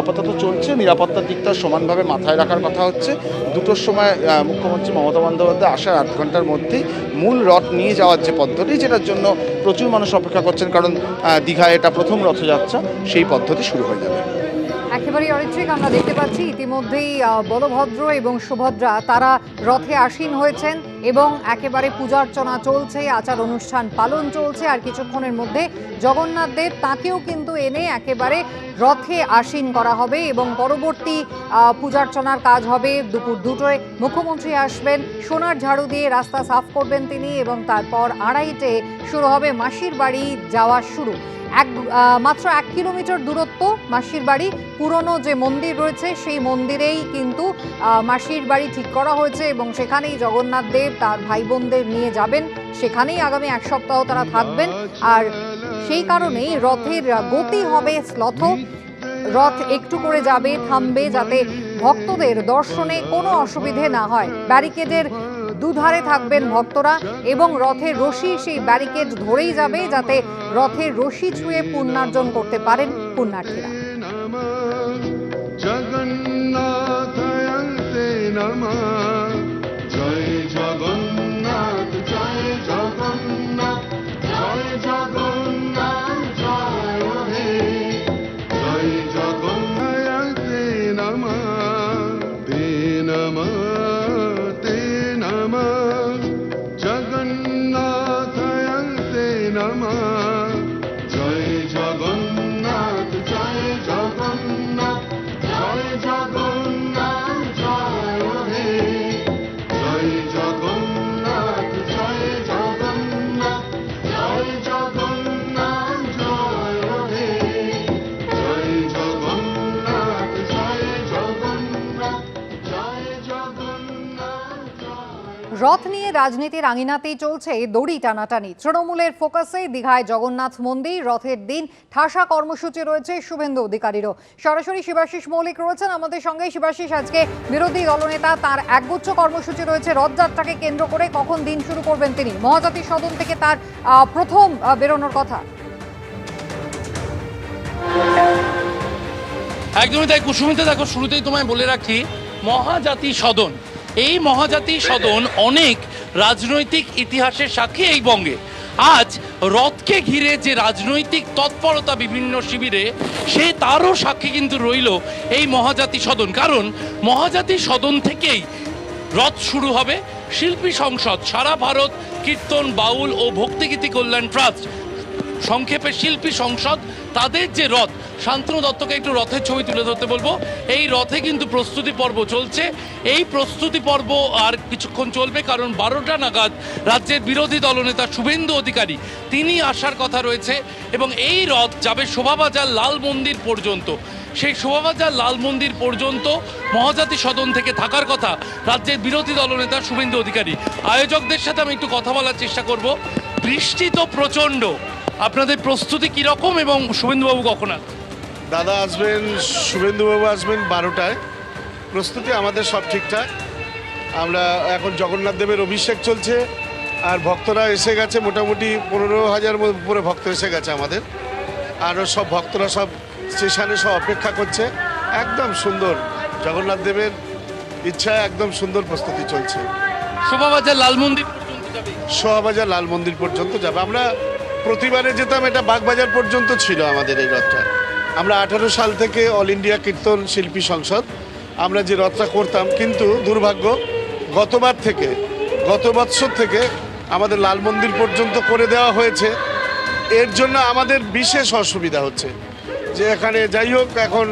আপাতত চলছে। নিরাপত্তার দিকটা সমানভাবে মাথায় রাখার কথা হচ্ছে। দুটোর সময় মুখ্যমন্ত্রী মমতা বন্দ্যোপাধ্যায় আসার আধ ঘণ্টার মধ্যেই মূল রথ নিয়ে যাওয়ার যে পদ্ধতি, যেটার জন্য প্রচুর মানুষ অপেক্ষা করছেন, কারণ দীঘায় এটা প্রথম রথযাত্রা, সেই পদ্ধতি শুরু হয়ে যাবে। একেবারেই অরিত্রিক আমরা দেখতে পাচ্ছি, ইতিমধ্যেই বলভদ্র এবং সুভদ্রা, তারা রথে আসীন হয়েছেন। এবং একেবারে পূজা অর্চনা চলছে, আচার অনুষ্ঠান পালন চলছে, আর কিছুক্ষণের মধ্যে জগন্নাথ দেব তাকেও কিন্তু এনে একেবারে রথে আসীন করা হবে এবং পরবর্তী পূজার্চনার কাজ হবে দুপুর দুটোয়। মুখ্যমন্ত্রী আসবেন, সোনার ঝাড়ু দিয়ে রাস্তা সাফ করবেন তিনি এবং তারপর আড়াইটে শুরু হবে মাসির বাড়ি যাওয়া শুরু। এক মাত্র এক কিলোমিটার দূরত্ব মাসির বাড়ি। পুরনো যে মন্দির রয়েছে, সেই মন্দিরেই কিন্তু মাসির বাড়ি ঠিক করা হয়েছে এবং সেখানেই জগন্নাথ দেব তার ভাই বোনদের নিয়ে যাবেন। সেখানেই আগামী এক সপ্তাহ তারা থাকবেন। আর সেই কারণেই রথের গতি হবে শ্লথ। রথ একটু করে যাবে, থামবে যাতে ভক্তদের দর্শনে কোনো অসুবিধে না হয়। ব্যারিকেডের দুধারে থাকবেন ভক্তরা এবং রথের রশি সেই ব্যারিকেড ধরেই যাবে যাতে রথের রশি ছুঁয়ে পুণ্যার্জন করতে পারেন পুণ্যার্থীরা। জগন্নাথ রথ নিয়ে রাজনীতির আঙিনাতেই চলছে দড়ি টানাটানি। তৃণমূলের ফোকাসে দীঘায় জগন্নাথ মন্দির, রথের দিন, ঠাসা কর্মসূচি রয়েছে শুভেন্দু অধিকারীরও। সরাসরি শিবাশিস মৌলিক রয়েছেন আমাদের সঙ্গে শিবাশিস, আজকে বিরোধী দলনেতা তার একগুচ্ছ কর্মসূচি রয়েছে, রথযাত্রাকে কেন্দ্র করে কখন দিন শুরু করবেন তিনি? মহাজাতি সদন থেকে তার প্রথম বেরোনোর কথা। একদমই তাই, কুসুমিতে দেখো, শুরুতেই তোমায় বলে রাখি মহাজাতি সদন। এই মহাজাতি সদন অনেক রাজনৈতিক ইতিহাসের সাক্ষী এই বঙ্গে। আজ রথকে ঘিরে যে রাজনৈতিক তৎপরতা বিভিন্ন শিবিরে, সে তারও সাক্ষী কিন্তু রইল এই মহাজাতি সদন। কারণ মহাজাতি সদন থেকেই রথ শুরু হবে শিল্পী সংসদ, সারা ভারত, কীর্তন, বাউল ও ভক্তিগীতি কল্যাণ ট্রাস্ট। সংক্ষেপে শিল্পী সংসদ তাদের যে রথ, শান্তনু দত্তকে একটু রথের ছবি তুলে ধরতে বলব। এই রথে কিন্তু প্রস্তুতি পর্ব চলছে। এই প্রস্তুতি পর্ব আর কিছুক্ষণ চলবে কারণ বারোটা নাগাদ রাজ্যের বিরোধী দলনেতা শুভেন্দু অধিকারী, তিনি আসার কথা রয়েছে এবং এই রথ যাবে শোভাবাজার লাল মন্দির পর্যন্ত। সেই শোভাবাজার লাল মন্দির পর্যন্ত মহাজাতি সদন থেকে থাকার কথা রাজ্যের বিরোধী দলনেতা শুভেন্দু অধিকারী। আয়োজকদের সাথে আমি একটু কথা বলার চেষ্টা করব। বৃষ্টি তো প্রচণ্ড। আপনাদের প্রস্তুতি কীরকম এবং শুভেন্দুবাবু কখন আসবে দাদা আসবেন শুভেন্দুবাবু আসবেন বারোটায়। প্রস্তুতি আমাদের সব ঠিকঠাক। আমরা এখন জগন্নাথ দেবের অভিষেক চলছে আর ভক্তরা এসে গেছে মোটামুটি পনেরো হাজার উপরে ভক্ত এসে গেছে আমাদের। আরও সব ভক্তরা সব স্টেশনে সব অপেক্ষা করছে। একদম সুন্দর জগন্নাথ দেবের ইচ্ছায় একদম সুন্দর প্রস্তুতি চলছে। শোভাবাজার লাল মন্দির পর্যন্ত যাবে? সোহাবাজার লাল মন্দির পর্যন্ত যাবে। আমরা প্রতিবারে যেতাম, এটা বাগবাজার পর্যন্ত ছিল আমাদের এই রথটা। আমরা আঠারো সাল থেকে অল ইন্ডিয়া কীর্তন শিল্পী সংসদ, আমরা যে রথটা করতাম, কিন্তু দুর্ভাগ্য, গতবার থেকে, গত বৎসর থেকে আমাদের লাল মন্দির পর্যন্ত করে দেওয়া হয়েছে। এর জন্য আমাদের বিশেষ অসুবিধা হচ্ছে। যে এখানে যাই হোক, এখন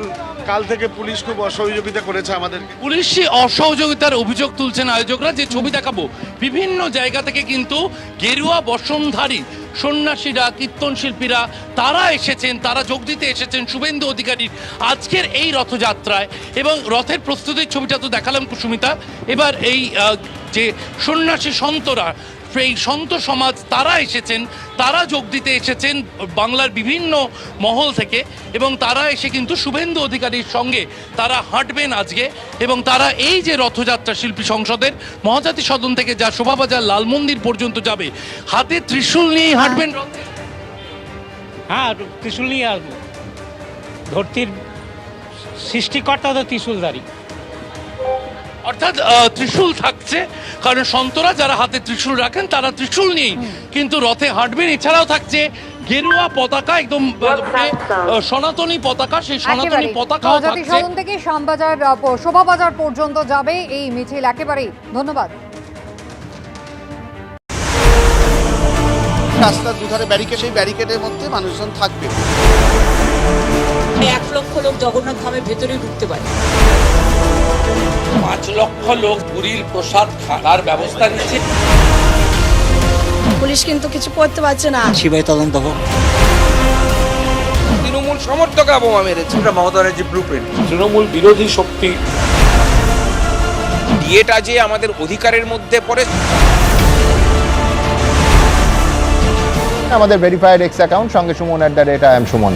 কাল থেকে পুলিশ খুব অসহযোগিতা করেছে আমাদের পুলিশি অসহযোগিতার অভিযোগ তুলছেন আয়োজকরা, যে ছবি দেখাবো। বিভিন্ন জায়গা থেকে কিন্তু গেরুয়া বসনধারী সন্ন্যাসীরা, কীর্তন শিল্পীরা, তারা এসেছেন, তারা যোগ দিতে এসেছেন শুভেন্দু অধিকারীর আজকের এই রথযাত্রায়। এবং রথের প্রস্তুতির ছবিটা তো দেখালাম কুসুমিতা। এবার এই যে সন্ন্যাসী সন্তরা সেই সন্ত সমাজ তারা এসেছেন তারা যোগ দিতে এসেছেন বাংলার বিভিন্ন মহল থেকে এবং তারা এসে কিন্তু শুভেন্দু অধিকারীর সঙ্গে তারা হাঁটবেন আজকে এবং তারা এই যে রথযাত্রা শিল্পী সংসদের মহাজাতি সদন থেকে যা শোভাবাজার লাল মন্দির পর্যন্ত যাবে হাতে ত্রিশূল নিয়েই হাঁটবেন রথে? হ্যাঁ ত্রিশুল নিয়ে আসব। ধরতির সৃষ্টিকর্তা তো ত্রিশুলদারি অর্থাৎ ত্রিশূল থাকছে। কারণ সন্তরা যারা হাতে ত্রিশূল রাখেন তারা ত্রিশূল নেই। কিন্তু রথে হাঁটবেন এছাড়াও থাকছে গেরুয়া পতাকা একদম মানে, সনাতনী পতাকা সেই সনাতনী পতাকাও মহাজাতি থাকছে। থেকে শ্যামবাজার শোভাবাজার পর্যন্ত যাবে এই মিছিল একেবারেই। ধন্যবাদ। রাস্তার দুধারে ব্যারিকেড সেই ব্যারিকেডের মধ্যে মানুষজন থাকবে। এক লক্ষ লোক জগন্নাথ ধামের ভেতরে ঢুকতে পারে। পাঁচ লক্ষ লোক পুরীর প্রসাদ খাওয়ার ব্যবস্থা নিচ্ছে। পুলিশ কিন্তু কিছু করতে পারছে না। সিবিআই তদন্ত হোক। তৃণমূল সমর্থক বোমা মেরেছে। এটা মমতা ব্যানার্জি ব্লু প্রিন্ট তৃণমূল বিরোধী শক্তি। বিয়েটা যে আমাদের অধিকারের মধ্যে পড়ে। আমাদের ভেরিফাইড এক্স অ্যাকাউন্ট সঙ্গে Suman at the rate I am Suman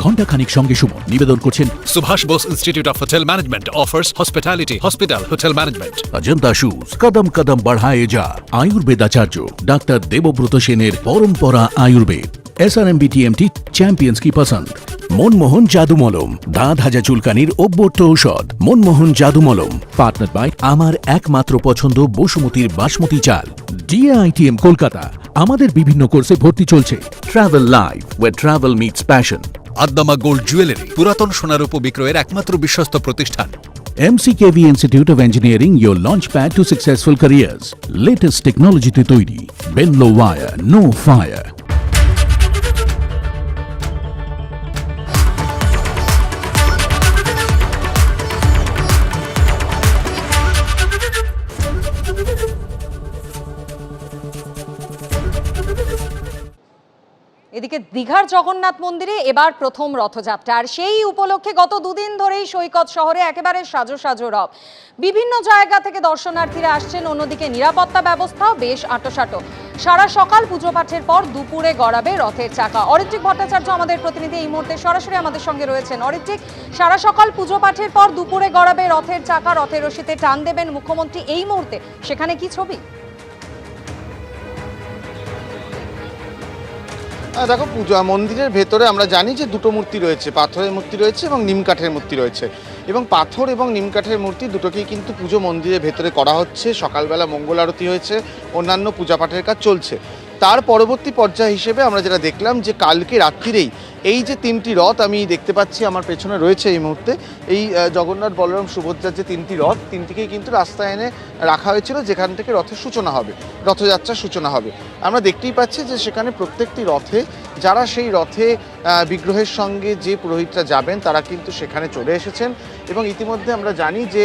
De ঘণ্টাখানিক সঙ্গে সুমন নিবেদন করছেন Subhash Bose institute of Hotel Management offers hospitality, hospital, hotel management. Ajanta shoes কদম কদম বাড়ায়ে যা আয়ুর্বেদাচার্য ডাক্তার দেবব্রত সেনের পরম্পরা আয়ুর্বেদ এস আর এম বিটিএমটি চ্যাম্পিয়ন্স কি পছন্দ মনমোহন জাদু মলম দাঁত হাজা চুলকানির অব্যর্থ ঔষধ মনমোহন জাদু মলম পার্টনার বাই আমার একমাত্র পছন্দ বসুমতির বাসমতি চাল ডিএআইটিএম কলকাতা আমাদের বিভিন্ন কোর্সে ভর্তি চলছে travel live way travel meets passion আদ্দামা gold jewellery পুরাতন সোনার উপ বিক্রয়ের একমাত্র বিশ্বস্ত প্রতিষ্ঠান MCKV Institute of Engineering, your launchpad to successful careers. Latest technology to তৈরি Benlo Wire, no fire. এদিকে দীঘার জগন্নাথ মন্দিরে এবার প্রথম রথযাত্রা। আর সেই উপলক্ষে গত দুদিন ধরেই সৈকত শহরে একেবারে সাজো সাজো রব। বিভিন্ন জায়গা থেকে দর্শনার্থীরা আসছেন, অন্যদিকে নিরাপত্তা ব্যবস্থাও বেশ আঁটোসাঁটো। সারা সকাল পুজো পাঠের পর দুপুরে গড়াবে রথের চাকা। অরিত্রিক ভট্টাচার্য আমাদের প্রতিনিধি এই মুহূর্তে সরাসরি আমাদের সঙ্গে রয়েছেন। অরিত্রিক, সারা সকাল পুজো পাঠের পর দুপুরে গড়াবে রথের চাকা। রথের রশিতে টান দেবেন মুখ্যমন্ত্রী এই মুহূর্তে। সেখানে কি ছবি? দেখো, পূজা মন্দিরের ভেতরে আমরা জানি যে দুটো মূর্তি রয়েছে, পাথরের মূর্তি রয়েছে এবং নিমকাঠের মূর্তি রয়েছে। এবং পাথর এবং নিমকাঠের মূর্তি দুটোকেই কিন্তু পুজো মন্দিরের ভেতরে করা হচ্ছে। সকালবেলা মঙ্গল আরতি হয়েছে, অন্যান্য পূজা পাঠের কাজ চলছে। তার পরবর্তী পর্যায় হিসেবে আমরা যেটা দেখলাম যে কালকে রাত্রিরেই এই যে তিনটি রথ আমি দেখতে পাচ্ছি আমার পেছনে রয়েছে এই মুহূর্তে, এই জগন্নাথ বলরাম সুভদ্রার যে তিনটি রথ, তিনটিকেই কিন্তু রাস্তায় এনে রাখা হয়েছিল যেখান থেকে রথের সূচনা হবে, রথযাত্রার সূচনা হবে। আমরা দেখতেই পাচ্ছি যে সেখানে প্রত্যেকটি রথে যারা সেই রথে বিগ্রহের সঙ্গে যে পুরোহিতরা যাবেন তারা কিন্তু সেখানে চলে এসেছেন। এবং ইতিমধ্যে আমরা জানি যে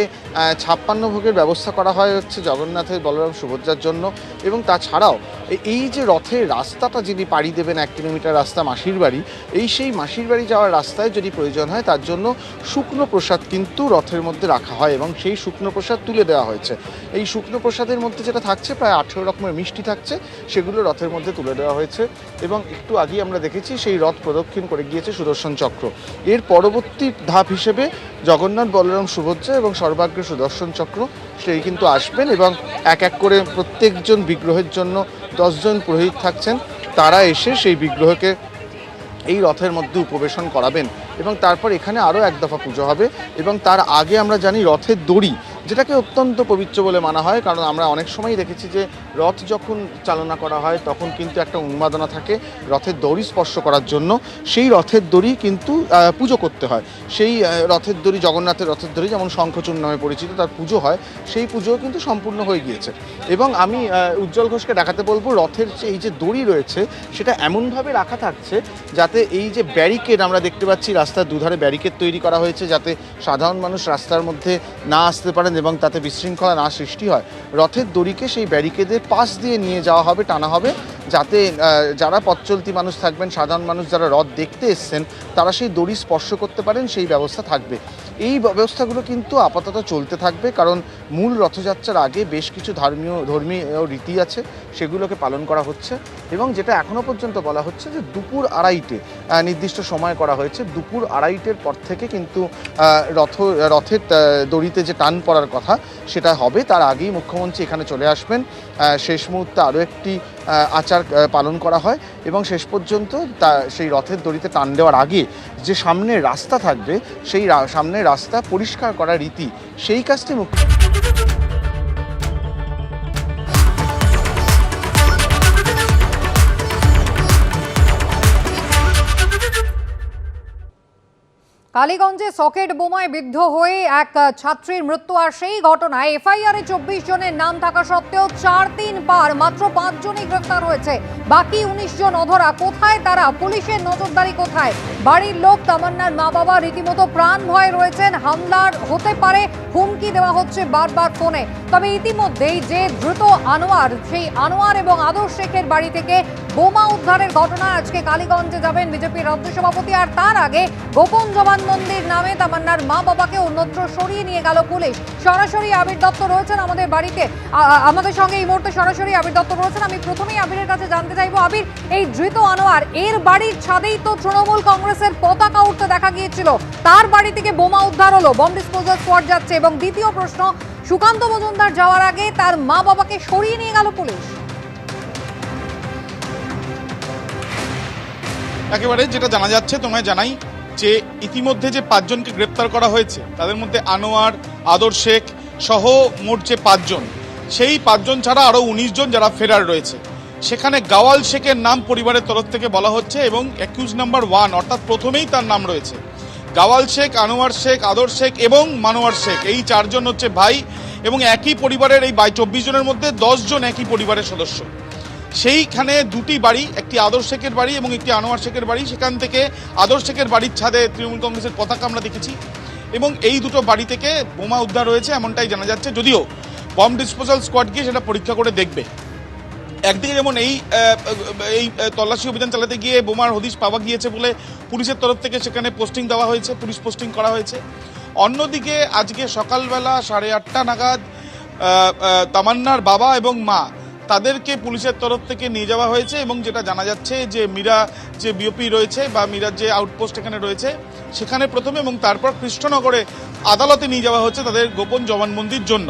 ছাপ্পান্ন ভোগের ব্যবস্থা করা হয় হচ্ছে জগন্নাথের বলরাম সুভদ্রার জন্য এবং তাছাড়াও এই যে রথের রাস্তাটা যিনি পাড়ি দেবেন এক কিলোমিটার রাস্তা মাসির বাড়ি, এই সেই মাসির বাড়ি যাওয়ার রাস্তায় যদি প্রয়োজন হয় তার জন্য শুকনো প্রসাদ কিন্তু রথের মধ্যে রাখা হয় এবং সেই শুকনো প্রসাদ তুলে দেওয়া হয়েছে। এই শুকনো প্রসাদের মধ্যে যেটা থাকছে প্রায় আঠেরো রকমের মিষ্টি থাকছে, সেগুলো রথের মধ্যে তুলে দেওয়া হয়েছে এবং একটু আগেই আমরা দেখেছি সেই রথ প্রদক্ষিণ করে গিয়েছে সুদর্শন চক্র। এর পরবর্তী ধাপ হিসেবে জগন্নাথ বলরাম, সুভদ্রা এবং সর্বাগ্রে সুদর্শন চক্র, সেই কিন্তু আসবেন এবং এক এক করে প্রত্যেকজন বিগ্রহের জন্য দশজন পুরোহিত থাকছেন। তারা এসে সেই বিগ্রহকে এই রথের মধ্যে উপবেশন করাবেন এবং তারপর এখানে আরও এক দফা পুজো হবে এবং তার আগে আমরা জানি রথের দড়ি যেটাকে অত্যন্ত পবিত্র বলে মানা হয়, কারণ আমরা অনেক সময় দেখেছি যে রথ যখন চালনা করা হয়, তখন কিন্তু একটা উন্মাদনা থাকে রথের দড়ি স্পর্শ করার জন্য। সেই রথের দড়ি কিন্তু পুজো করতে হয়। সেই রথের দড়ি, জগন্নাথের রথের দড়ি যেমন শঙ্খচূড় নামে পরিচিত তার পুজো হয়, সেই পুজোও কিন্তু সম্পূর্ণ হয়ে গিয়েছে। এবং আমি উজ্জ্বল ঘোষকে ডাকাতে বলব, রথের যে, এই যে দড়ি রয়েছে, সেটা এমনভাবে রাখা থাকছে যাতে এই যে ব্যারিকেড আমরা দেখতে পাচ্ছি, রাস্তার দুধারে ব্যারিকেড তৈরি করা হয়েছে যাতে সাধারণ মানুষ রাস্তার মধ্যে না আসতে পারেন এবং তাতে বিশৃঙ্খলা না সৃষ্টি হয়। রথের দড়িকে সেই ব্যারিকেডের পাশ দিয়ে নিয়ে যাওয়া হবে, টানা হবে, যাতে যারা পথচলতি মানুষ থাকবেন, সাধারণ মানুষ যারা রথ দেখতে এসছেন, তারা সেই দড়ি স্পর্শ করতে পারেন, সেই ব্যবস্থা থাকবে। এই ব্যবস্থাগুলো কিন্তু আপাতত চলতে থাকবে, কারণ মূল রথযাত্রার আগে বেশ কিছু ধর্মীয় ধর্মীয় রীতি আছে, সেগুলোকে পালন করা হচ্ছে এবং যেটা এখনও পর্যন্ত বলা হচ্ছে যে দুপুর আড়াইটে নির্দিষ্ট সময় করা হয়েছে। দুপুর আড়াইটের পর থেকে কিন্তু রথ, রথের দড়িতে যে টান পড়ার কথা সেটা হবে। তার আগেই মুখ্যমন্ত্রী এখানে চলে আসবেন। শেষ মুহূর্তে আরও একটি আচার পালন করা হয় এবং শেষ পর্যন্ত তা, সেই রথের দড়িতে টান দেওয়ার আগে যে সামনের রাস্তা থাকবে, সেই সামনের রাস্তা পরিষ্কার করার রীতি, সেই কাজটি মুখ্য কালীগঞ্জে সকেট বোমায় বিদ্ধ হয়ে এক ছাত্রীর মৃত্যু আর সেই ঘটনায় এফআইআরে চব্বিশ জনের নাম থাকা সত্ত্বেও চার দিন পার মাত্র পাঁচজনই গ্রেফতার হয়েছে। বাকি উনিশ জন অধরা। কোথায় তারা? পুলিশের নজরদারি কোথায়? বাড়ির লোক তামান্নার মা বাবা রীতিমতো প্রাণ ভয় রয়েছেন। হামলার হতে পারে, হুমকি দেওয়া হচ্ছে বারবার ফোনে। তবে ইতিমধ্যেই যে দ্রুত আনোয়ার, সেই আনোয়ার এবং আদর্শ শেখের বাড়ি থেকে বোমা উদ্ধারের ঘটনা আজকে কালীগঞ্জে যাবেন বিজেপির রাজ্য সভাপতি। আর তার আগে গোপন জবান মন্দির নামে তামান্নার মা বাবাকে অন্যত্র সরিয়ে নিয়ে গেল পুলিশ। সরাসরি আবির দত্ত রয়েছেন আমাদের বাড়িতে। আমাদের সঙ্গে এই মুহূর্তে সরাসরি আবির দত্ত রয়েছেন। আমি প্রথমেই আবিরের কাছে জানতে চাইব, আবির, এই ধৃত আনোয়ার, এর বাড়ির ছাদেই তো তৃণমূল কংগ্রেসের পতাকা উঠতে দেখা গিয়েছিল। তার বাড়ি থেকে বোমা উদ্ধার হলো, বম ডিসপোজাল স্কোয়াড যাচ্ছে এবং দ্বিতীয় প্রশ্ন, সুকান্ত মজুমদার যাওয়ার আগে তার মা বাবাকে সরিয়ে নিয়ে গেল পুলিশ। একেবারে যেটা জানা যাচ্ছে, তোমায় জানাই যে ইতিমধ্যে যে পাঁচজনকে গ্রেপ্তার করা হয়েছে, তাদের মধ্যে আনোয়ার, আদর শেখ সহ মোট যে পাঁচজন, সেই পাঁচজন ছাড়া আরও উনিশ জন যারা ফেরার রয়েছে। সেখানে গাওয়াল শেখের নাম পরিবারের তরফ থেকে বলা হচ্ছে এবং একুশ নাম্বার ওয়ান অর্থাৎ প্রথমেই তার নাম রয়েছে। গাওয়াল শেখ, আনোয়ার শেখ, আদর শেখ এবং মানোয়ার শেখ, এই চারজন হচ্ছে ভাই এবং একই পরিবারের এই বাই চব্বিশ জনের মধ্যে দশজন একই পরিবারের সদস্য। সেইখানে দুটি বাড়ি, একটি আদর্শ শেখের বাড়ি এবং একটি আনোয়ার শেখের বাড়ি। সেখান থেকে আদর্শ শেখের বাড়ির ছাদে তৃণমূল কংগ্রেসের পতাকা আমরা দেখেছি এবং এই দুটো বাড়ি থেকে বোমা উদ্ধার হয়েছে এমনটাই জানা যাচ্ছে। যদিও বম ডিসপোজাল স্কোয়াড গিয়ে সেটা পরীক্ষা করে দেখবে। একদিকে যেমন এই এই তল্লাশি অভিযান চালাতে গিয়ে বোমার হদিশ পাওয়া গিয়েছে বলে পুলিশের তরফ থেকে সেখানে পোস্টিং দেওয়া হয়েছে, পুলিশ পোস্টিং করা হয়েছে। অন্যদিকে আজকে সকালবেলা সাড়ে আটটা নাগাদ তামান্নার বাবা এবং মা তাদেরকে পুলিশের তরফ থেকে নিয়ে যাওয়া হয়েছে এবং যেটা জানা যাচ্ছে যে মীরা যে বিওপি রয়েছে বা মীরার যে আউটপোস্ট এখানে রয়েছে, সেখানে প্রথমে এবং তারপর কৃষ্ণনগরে আদালতে নিয়ে যাওয়া হচ্ছে তাদের গোপন জবানবন্দির জন্য।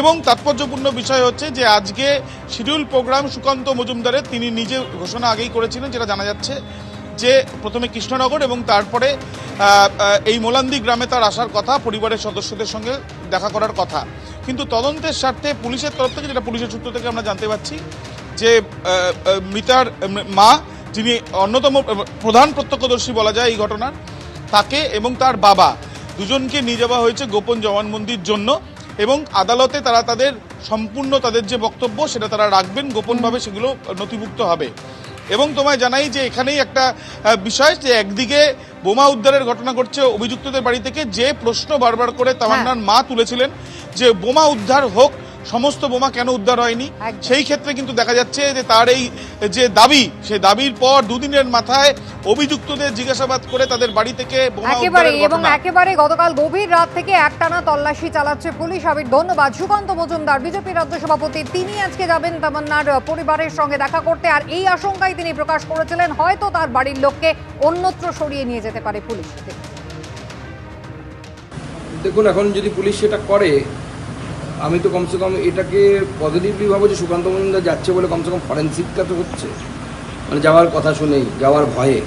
এবং তাৎপর্যপূর্ণ বিষয় হচ্ছে যে আজকে শিডিউল প্রোগ্রাম সুকান্ত মজুমদারের তিনি নিজে ঘোষণা আগেই করেছিলেন, যেটা জানা যাচ্ছে যে প্রথমে কৃষ্ণনগর এবং তারপরে এই মোলান্দি গ্রামে তার আসার কথা, পরিবারের সদস্যদের সঙ্গে দেখা করার কথা। কিন্তু তদন্তের স্বার্থে পুলিশের তরফ থেকে, যেটা পুলিশের সূত্র থেকে আমরা জানতে পারছি, যে মৃতার মা যিনি অন্যতম প্রধান প্রত্যক্ষদর্শী বলা যায় এই ঘটনার, তাকে এবং তার বাবা দুজনকে নিয়ে যাওয়া হয়েছে গোপন জবানবন্দির জন্য এবং আদালতে তারা তাদের সম্পূর্ণ তাদের যে বক্তব্য, সেটা তারা রাখবেন, গোপনভাবে সেগুলো নথিভুক্ত হবে। এবং তোমায় জানাই যে এখানেই একটা বিষয় যে একদিকে বোমা উদ্ধারের ঘটনা ঘটছে অভিযুক্তদের বাড়ি থেকে যে প্রশ্ন বারবার করে তামান্নার মা তুলেছিলেন যে বোমা উদ্ধার হোক সমস্ত বোমা কেন উদ্ধার হয়নি? সেই ক্ষেত্রে কিন্তু দেখা যাচ্ছে যে তার এই যে দাবি সেই দাবির পর দুদিনের মাথায় অভিযুক্তদের জিজ্ঞাসাবাদ করে তাদের বাড়ি থেকে একেবারে এবং একেবারে গতকাল গভীর রাত থেকে একটানা তল্লাশি চালাচ্ছে পুলিশ। আবির ধন্যবাদ। সুকান্ত মজুমদার বিজেপি রাজ্য সভাপতি তিনি আজকে যাবেন তামান্নার পরিবারের সঙ্গে দেখা করতে। আর এই আশঙ্কাই তিনি প্রকাশ করেছিলেন হয়তো তার বাড়ির লোককে অন্যত্র সরিয়ে নিয়ে যেতে পারে পুলিশ। দেখুন এখন যদি পুলিশ সেটা করে আমি তো কমসে কম এটাকে পজিটিভলি ভাবো যে সুকান্ত মজুমদার যাচ্ছে বলে কমসে কম ফরেন্সিকটা তো হচ্ছে। মানে যাওয়ার কথা শুনেই যাওয়ার ভয়ে।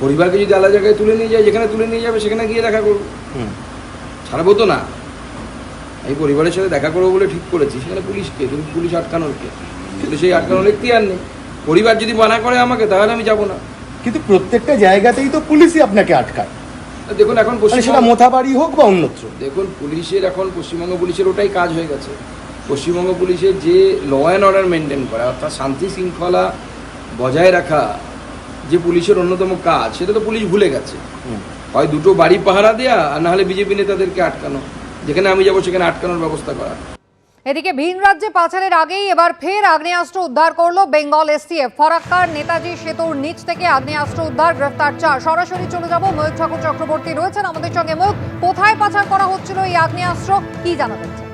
পরিবারকে যদি আলাদা জায়গায় তুলে নিয়ে যায় যেখানে তুলে নিয়ে যাবে সেখানে গিয়ে দেখা করব। ছাড়বো তো না। আমি পরিবারের সাথে দেখা করব বলে ঠিক করেছি সেখানে পুলিশকে কিন্তু পুলিশ আটকানোর কে কিন্তু সেই আটকানোর এখতিয়ার নেই। পরিবার যদি মানা করে আমাকে তাহলে আমি যাব না। কিন্তু প্রত্যেকটা জায়গাতেই তো পুলিশই আপনাকে আটকায়। দেখুন এখন মানে সেটা মোথাবাড়ি হোক বা অন্যত্র। দেখুন পুলিশের এখন পশ্চিমবঙ্গ পুলিশের ওটাই কাজ হয়ে গেছে। পশ্চিমবঙ্গ পুলিশের যে ল অ্যান্ড অর্ডার মেনটেন করা অর্থাৎ শান্তি শৃঙ্খলা বজায় রাখা যে পুলিশের অন্যতম কাজ সেটা তো পুলিশ ভুলে গেছে। হয় দুটো বাড়ি পাহারা দেয়া আর না হলে বিজেপি নেতাদেরকে আটকানো। যেখানে আমি যাব সেখানে আটকানোর ব্যবস্থা করা। এদিকে ভিন রাজ্যে পাচারের আগেই এবার ফের আগ্নেয়াস্ত্র উদ্ধার করল বেঙ্গল এসটিএফ। ফরাক্কার নেতাজি সেতুর নিচ থেকে আগ্নেয়াস্ত্র উদ্ধার, গ্রেফতার চার সরাসরি চলে যাব। ময়ূর ঠাকুর চক্রবর্তী রয়েছেন আমাদের সঙ্গে। ময়ূর, কোথায় পাচার করা হচ্ছিল এই আগ্নেয়াস্ত্র? কি জানা যাচ্ছে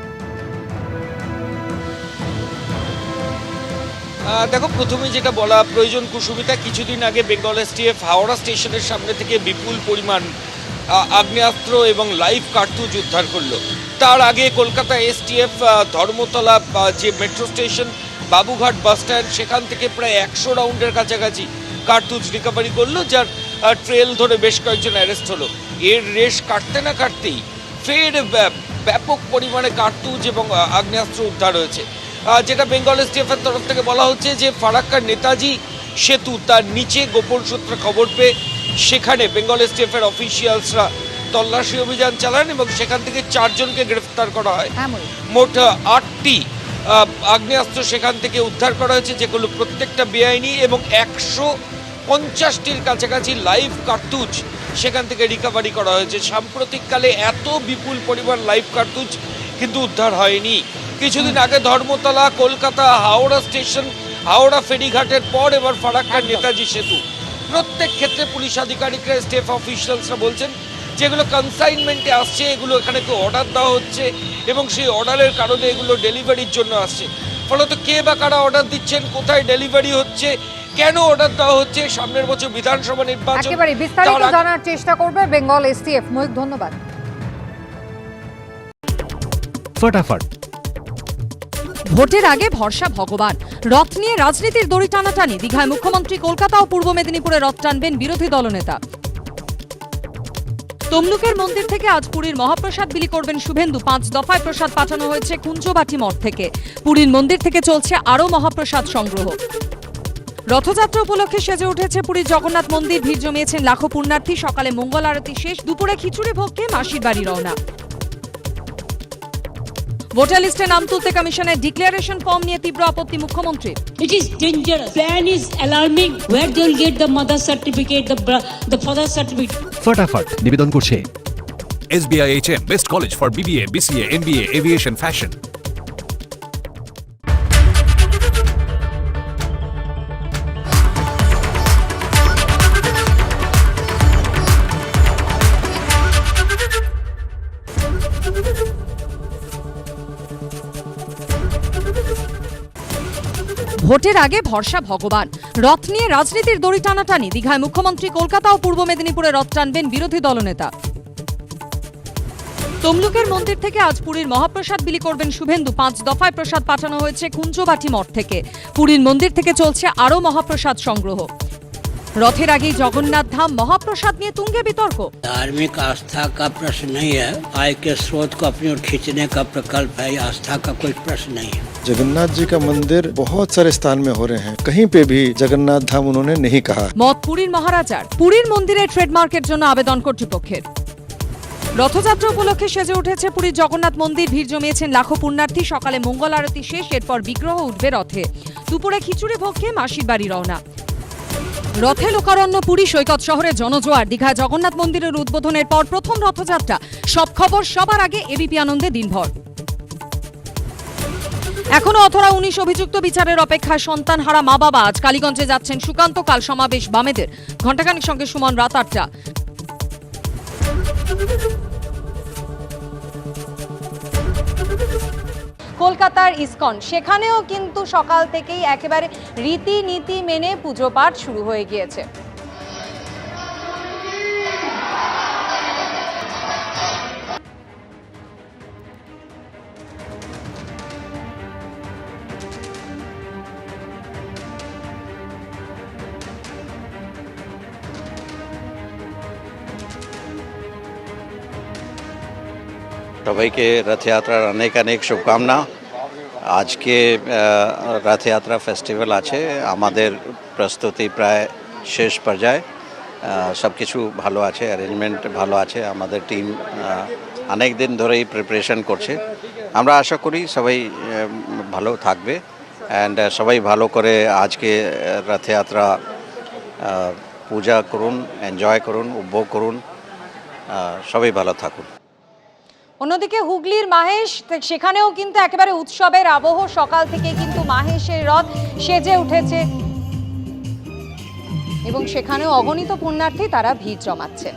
দেখো প্রথমে যেটা বলা প্রয়োজন কুসুমিতা, কিছুদিন আগে বেঙ্গল এসটিএফ হাওড়া স্টেশনের সামনে থেকে বিপুল পরিমাণ আগ্নেয়াস্ত্র এবং লাইভ কার্তুজ উদ্ধার করল। তার আগে কলকাতা এসটিএফ ধর্মতলা যে metro station Babughat bus stand সেখান থেকে প্রায় একশো রাউন্ডের কাছাকাছি কার্তুজ রিকভারি করল, যার ট্রেল ধরে বেশ কয়েকজন অ্যারেস্ট হলো। এর রেশ কাটতে না কাটতেই ফের ব্য- ব্যাপক পরিমাণে কার্তুজ এবং আগ্নেয়াস্ত্র উদ্ধার হয়েছে। যেটা বেঙ্গল এসটিএফের তরফ থেকে বলা হচ্ছে যে ফারাক্কার নেতাজি সেতু তার নিচে গোপন সূত্রে খবর পেয়ে সেখানে বেঙ্গল এসটিএফের অফিসিয়ালসরা তল্লাশি অভিযান চালান এবং সেখান থেকে চারজনকে গ্রেফতার করা হয়। এমন মোট আটটি আগ্নেয়াস্ত্র সেখান থেকে উদ্ধার করা হয়েছে যেগুলো প্রত্যেকটা বেআইনি এবং একশো পঞ্চাশটির কাছাকাছি লাইভ কার্তুজ সেখান থেকে রিকভারি করা হয়েছে। সাম্প্রতিককালে এত বিপুল পরিমাণ লাইভ কার্তুজ কিন্তু উদ্ধার হয়নি। কিছুদিন আগে ধর্মতলা কলকাতা হাওড়া স্টেশন হাওড়া ফেরিঘাটের পর এবার ফারাক্কার নেতাজি সেতু। প্রত্যেক ক্ষেত্রে পুলিশ আধিকারিকরা স্টেফ অফিসিয়ালসরা বলছেন যেগুলো কনসাইনমেন্টে আসছে এগুলো এখানে তো অর্ডার দেওয়া হচ্ছে এবং সেই অর্ডারের কারণে এগুলো ডেলিভারির জন্য আসছে। ফলত কে বা কারা অর্ডার দিচ্ছেন কোথায় ডেলিভারি হচ্ছে কেন অর্ডার দেওয়া হচ্ছে সামনের বছর বিধানসভা নির্বাচন একেবারে বিস্তারিত জানার চেষ্টা করবে বেঙ্গল এসটিএফ। মহিক ধন্যবাদ। ফটাফট। ভোটের আগে ভরসা ভগবান। রথ নিয়ে রাজনীতির দড়ি টানাটানি। দীঘায় মুখ্যমন্ত্রী কলকাতা ও পূর্ব মেদিনীপুরে রথ টানবেন বিরোধী দলনেতা। তমলুকের মন্দির থেকে আজ পুরীর মহাপ্রসাদ বিলি করবেন শুভেন্দু। পাঁচ দফায় প্রসাদ পাঠানো হয়েছে কুঞ্জবাটি মঠ থেকে। পুরীর মন্দির থেকে চলছে আরও মহাপ্রসাদ সংগ্রহ। রথযাত্রা উপলক্ষে সেজে উঠেছে পুরীর জগন্নাথ মন্দির। ভিড় জমিয়েছেন লাখো পুণ্যার্থী। সকালে মঙ্গল আরতি শেষ। দুপুরে খিচুড়ি ভোগকে মাসির বাড়ি রওনা। ভোটার লিস্টে নাম তুলতে কমিশনের ডিক্লারেশন ফর্ম নিয়ে তীব্র আপত্তি মুখ্যমন্ত্রী। It is dangerous plan is alarming where they will get the mother certificate the the father certificate ফটাফট নিবেদন করছে। SBIHM best college for BBA BCA MBA aviation fashion ভোটের আগে ভরসা ভগবান। রথ নিয়ে রাজনীতির দড়ি টানাটানি। দীঘায় মুখ্যমন্ত্রী কলকাতা ও পূর্ব মেদিনীপুরে রথ টানবেন বিরোধী দলনেতা। তমলুকের মন্দির থেকে আজ পুরীর মহাপ্রসাদ বিলি করবেন শুভেন্দু। পাঁচ দফায় প্রসাদ পাঠানো হয়েছে কুঞ্জবাটি মঠ থেকে। পুরীর মন্দির থেকে চলছে আরও মহাপ্রসাদ সংগ্রহ। রথের আগেই জগন্নাথ ধাম মহাপ্রসাদ নিয়ে তুঙ্গে বিতর্ক धार्मिक आस्था का प्रश्न नहीं है आय के स्रोत को अपनी ओर खींचने का प्रकल्प है ये आस्था का कोई प्रश्न नहीं है जगन्नाथ जी का मंदिर बहुत सारे स्थान में हो रहे हैं कहीं पे भी जगन्नाथ धाम उन्होंने नहीं कहा মত পুরীর মহারাজার পুরীর মন্দিরে ট্রেডমার্কের জন্য আবেদন কর্তৃপক্ষের রথযাত্রা উপলক্ষে সেজে উঠেছে পুরীর জগন্নাথ মন্দির ভিড় জমিয়েছেন লাখো পুণ্যার্থী সকালে মঙ্গল আরতি শেষ এরপর বিগ্রহ উঠবে রথে দুপুরে খিচুড়ি ভোগ খেয়ে মাসির বাড়ি রওনা রথে লোকারণ্য পুরী সৈকত শহরে জনজোয়ার। দীঘায় জগন্নাথ মন্দিরের উদ্বোধনের পর প্রথম রথযাত্রা। সব খবর সবার আগে এবিপি আনন্দে দিনভর। এখনও অথরা উনিশ অভিযুক্ত বিচারের অপেক্ষায় সন্তান হারা মা বাবা। আজ কালীগঞ্জে যাচ্ছেন সুকান্ত কাল সমাবেশ বামেদের। ঘণ্টাখানিক সঙ্গে সুমন রাত আটটা। কলকাতার ইসকন। সেখানেও কিন্তু সকাল থেকেই একেবারে রীতিনীতি মেনে পুজো পাঠ শুরু হয়ে গিয়েছে। সবাইকে রথযাত্রার অনেক অনেক শুভকামনা। আজকে রথযাত্রা ফেস্টিভ্যাল আছে। আমাদের প্রস্তুতি প্রায় শেষ পর্যায়ে। সব কিছু ভালো আছে অ্যারেঞ্জমেন্ট ভালো আছে। আমাদের টিম অনেক দিন ধরেই প্রিপারেশন করছে। আমরা আশা করি সবাই ভালো থাকবে। অ্যান্ড সবাই ভালো করে আজকে রথযাত্রা পূজা করুন এনজয় করুন, উপভোগ করুন। সবাই ভালো থাকুন। অন্যদিকে হুগলির মাহেশ, সেখানেও কিন্তু একেবারে উৎসবের আবহ। সকাল থেকে কিন্তু মাহেশের রথ সেজে উঠেছে। এবং সেখানেও অগণিত পুণ্যার্থী তারা ভিড় জমাচ্ছে।